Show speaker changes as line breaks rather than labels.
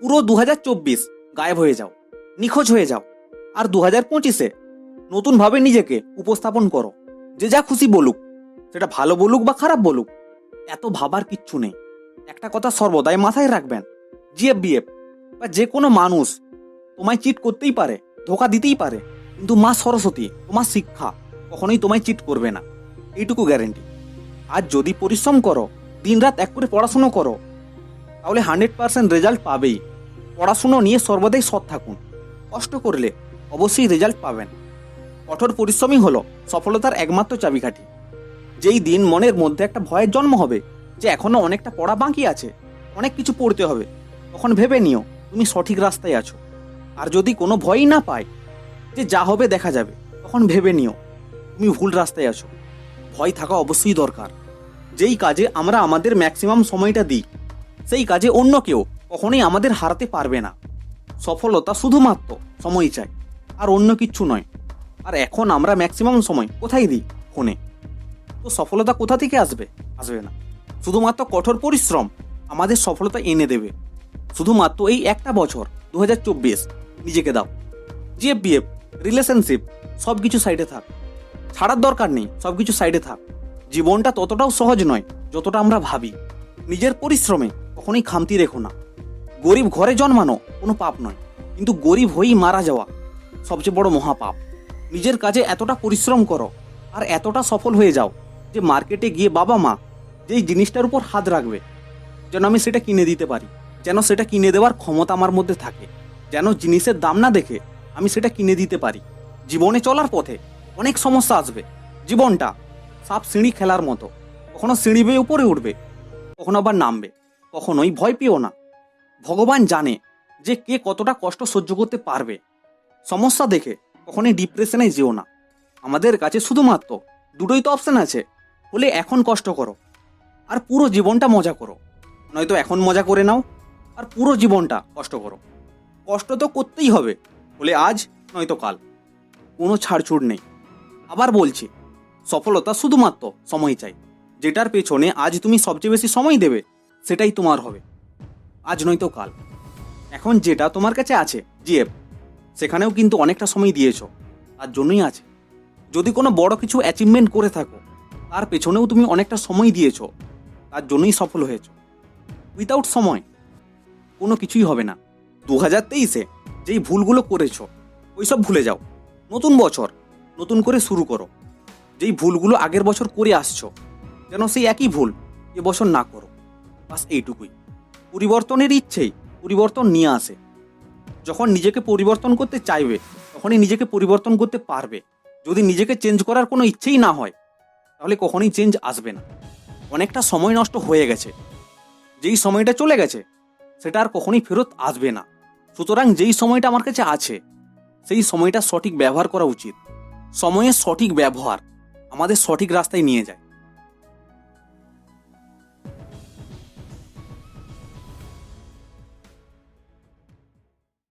পুরো দু হাজার চব্বিশ গায়েব হয়ে যাও, নিখোঁজ হয়ে যাও। আর দু হাজার পঁচিশে নতুনভাবে নিজেকে উপস্থাপন করো। যে যা খুশি বলুক, সেটা ভালো বলুক বা খারাপ বলুক, এত ভাবার কিচ্ছু নেই। একটা কথা সর্বদাই মাথায় রাখবেন জিএফ বিএফ বা যে কোনো মানুষ তোমায় চিট করতেই পারে, ধোকা দিতেই পারে, কিন্তু মা সরস্বতী, তোমার শিক্ষা কখনোই তোমায় চিট করবে না। এইটুকু গ্যারেন্টি আর যদি পরিশ্রম করো, দিনরাত এক করে পড়াশুনো করো তাহলে হান্ড্রেড পার্সেন্ট রেজাল্ট পাবেই। পড়াশুনো নিয়ে সর্বদাই সৎ থাকুন। কষ্ট করলে অবশ্যই রেজাল্ট পাবেন। কঠোর পরিশ্রমই হলো সফলতার একমাত্র চাবিকাঠি। যেই দিন মনের মধ্যে একটা ভয়ের জন্ম হবে যে এখনও অনেকটা পড়া বাকি আছে, অনেক কিছু পড়তে হবে, তখন ভেবে নিও তুমি সঠিক রাস্তায় আছো। আর যদি কোনো ভয়ই না পায় যে যা হবে দেখা যাবে, তখন ভেবে নিও তুমি ভুল রাস্তায় আছো। ভয় থাকা অবশ্যই দরকার। যেই কাজে আমরা আমাদের ম্যাক্সিমাম সময়টা দিই সেই কাজে অন্য কেউ কখনোই আমাদের হারাতে পারবে না। সফলতা শুধুমাত্র সময় চাই, আর অন্য কিচ্ছু নয়। আর এখন আমরা ম্যাক্সিমাম সময় কোথায় দিই? ফোনে। তো সফলতা কোথা থেকে আসবে? আসবে না। শুধুমাত্র কঠোর পরিশ্রম আমাদের সফলতা এনে দেবে। শুধুমাত্র এই একটা বছর দু হাজার চব্বিশ, নিজেকে দাও। জিএফ বিএফ রিলেশনশিপ সব কিছু সাইডে থাক। ছাড়ার দরকার নেই সব কিছু সাইডে থাক। জীবনটা ততটাও সহজ নয়, যতটা আমরা ভাবি। নিজের পরিশ্রমে কখনোই খামতি রেখো না। গরিব ঘরে জন্মানো কোনো পাপ নয়, কিন্তু গরিব হয়েই মারা যাওয়া সবচেয়ে বড় মহাপাপ। নিজের কাজে এতটা পরিশ্রম করো আর এতটা সফল হয়ে যাও যে মার্কেটে গিয়ে বাবা মা যেই জিনিসটার উপর হাত রাখবে, যেন আমি সেটা কিনে দিতে পারি, যেন সেটা কিনে দেওয়ার ক্ষমতা আমার মধ্যে থাকে, যেন জিনিসের দাম না দেখে আমি সেটা কিনে দিতে পারি। জীবনে চলার পথে অনেক সমস্যা আসবে। জীবনটা সাপ সিঁড়ি খেলার মতো। কখনো সিঁড়ি বেয়ে উপরে উঠবে, কখনো আবার নামবে। কখনোই ভয় পেও না। ভগবান জানে যে কে কতটা কষ্ট সহ্য করতে পারবে। সমস্যা দেখে কখনোই ডিপ্রেশনে যেও না। আমাদের কাছে শুধুমাত্র দুটোই তো অপশান আছে। হলে এখন কষ্ট করো আর পুরো জীবনটা মজা করো। নয়তো এখন মজা করে নাও আর পুরো জীবনটা কষ্ট করো। কষ্ট তো করতেই হবে, হলে আজ নয়তো কাল। কোনো ছাড়ছুড় নেই। আবার বলছি, সফলতা শুধুমাত্র সময় চাই। যেটার পেছনে আজ তুমি সবচেয়ে বেশি সময় দেবে সেটাই তোমার হবে। আজ নয়তো কাল। এখন যেটা তোমার কাছে আছে, জিএফ, সেখানেও কিন্তু অনেকটা সময় দিয়েছ। তার জন্যই আছে। যদি কোনো বড় কিছু অ্যাচিভমেন্ট করে থাকো, তার পেছনেও তুমি অনেকটা সময় দিয়েছ। তার জন্যই সফল হয়েছো। উইদাউট সময়, কোনো কিছুই হবে না। দু হাজার তেইশে যেই ভুলগুলো করেছ, ওইসব ভুলে যাও। নতুন বছর, নতুন করে শুরু করো। যেই ভুলগুলো আগের বছর করে আসছো, যেন সেই একই ভুল এবছর না করো। বাস এইটুকুই। পরিবর্তনের ইচ্ছেই পরিবর্তন নিয়ে আসে। যখন নিজেকে পরিবর্তন করতে চাইবে, তখনই নিজেকে পরিবর্তন করতে পারবে। যদি নিজেকে চেঞ্জ করার কোনো ইচ্ছেই না হয়, তাহলে কখনোই চেঞ্জ আসবে না। অনেকটা সময় নষ্ট হয়ে গেছে। যেই সময়টা চলে গেছে, সেটা আর কখনোই ফেরত আসবে না। সুতরাং যেই সময়টা আমার কাছে আছে, সেই সময়টা সঠিক ব্যবহার করা উচিত। সময়ের সঠিক ব্যবহার আমাদের সঠিক রাস্তায় নিয়ে যায়।